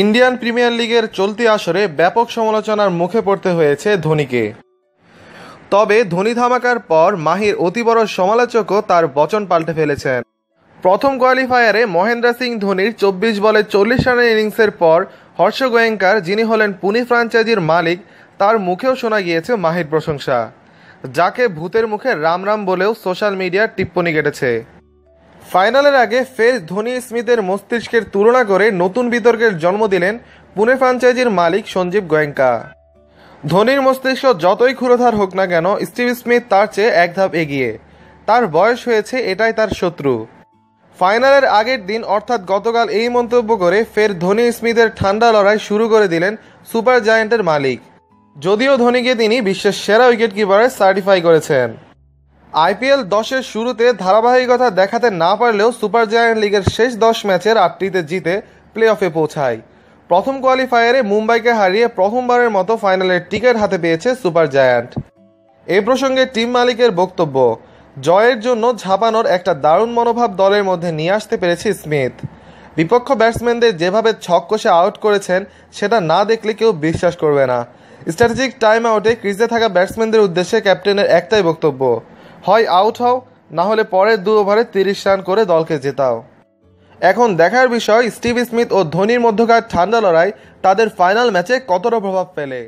Indian premier লিগের চলতি আসরে ব্যাপক সমালোচনার মুখে পড়তে হয়েছে ধোনিকে। তবে ধোনি ধামাকার পর মাহির অতি বড় সমালোচকও তার বচন পাল্টে ফেলেছেন। প্রথম কোয়ালিফায়ারে মহেন্দ্র সিং ধোনির চব্বিশ বলে চল্লিশ রানের ইনিংসের পর হর্ষ গোয়েঙ্কার, যিনি হলেন পুনি ফ্রাঞ্চাইজির মালিক, তার মুখেও শোনা গিয়েছে মাহির প্রশংসা, যাকে ভূতের মুখে রাম রাম বলেও সোশ্যাল মিডিয়ার টিপ্পনি কেটেছে। ফাইনালের আগে ফের ধোনি স্মিথের মস্তিষ্কের তুলনা করে নতুন বিতর্কের জন্ম দিলেন পুনে ফ্রাঞ্চাইজির মালিক সঞ্জীব গোয়েঙ্কা। ধোনির মস্তিষ্ক যতই ক্ষুরোধার হোক না কেন, স্টিভ স্মিথ তার চেয়ে এক ধাপ এগিয়ে। তার বয়স হয়েছে, এটাই তার শত্রু। ফাইনালের আগের দিন অর্থাৎ গতকাল এই মন্তব্য করে ফের ধোনি স্মিথের ঠান্ডা লড়াই শুরু করে দিলেন সুপার জায়ান্টের মালিক। যদিও ধোনিকে তিনি বিশ্বের সেরা উইকেট কিপারে সার্টিফাই করেছেন। আইপিএল দশের শুরুতে ধারাবাহিকতা দেখাতে না পারলেও সুপার জায়ান্ট লিগের শেষ দশ ম্যাচের আটটিতে জিতে প্লে অফে পৌঁছায়। প্রথম কোয়ালিফায়ারে মুম্বাইকে হারিয়ে প্রথমবারের মতো ফাইনালের টিকিট হাতে পেয়েছে সুপার জায়ান্ট। এ প্রসঙ্গে টিম মালিকের বক্তব্য, জয়ের জন্য ঝাঁপানোর একটা দারুণ মনোভাব দলের মধ্যে নিয়ে আসতে পেরেছে স্মিথ। বিপক্ষ ব্যাটসম্যানদের যেভাবে ছক কষে আউট করেছেন, সেটা না দেখলে কেউ বিশ্বাস করবে না। স্ট্র্যাটেজিক টাইম আউটে ক্রিজে থাকা ব্যাটসম্যানদের উদ্দেশ্যে ক্যাপ্টেনের একটাই বক্তব্য হয় আউট হও, না হলে পরের দু ওভারে তিরিশ রান করে দলকে জেতাও। এখন দেখার বিষয়, স্টিভ স্মিথ ও ধোনির মধ্যকার ঠান্ডা লড়াই তাদের ফাইনাল ম্যাচে কতটা প্রভাব ফেলে?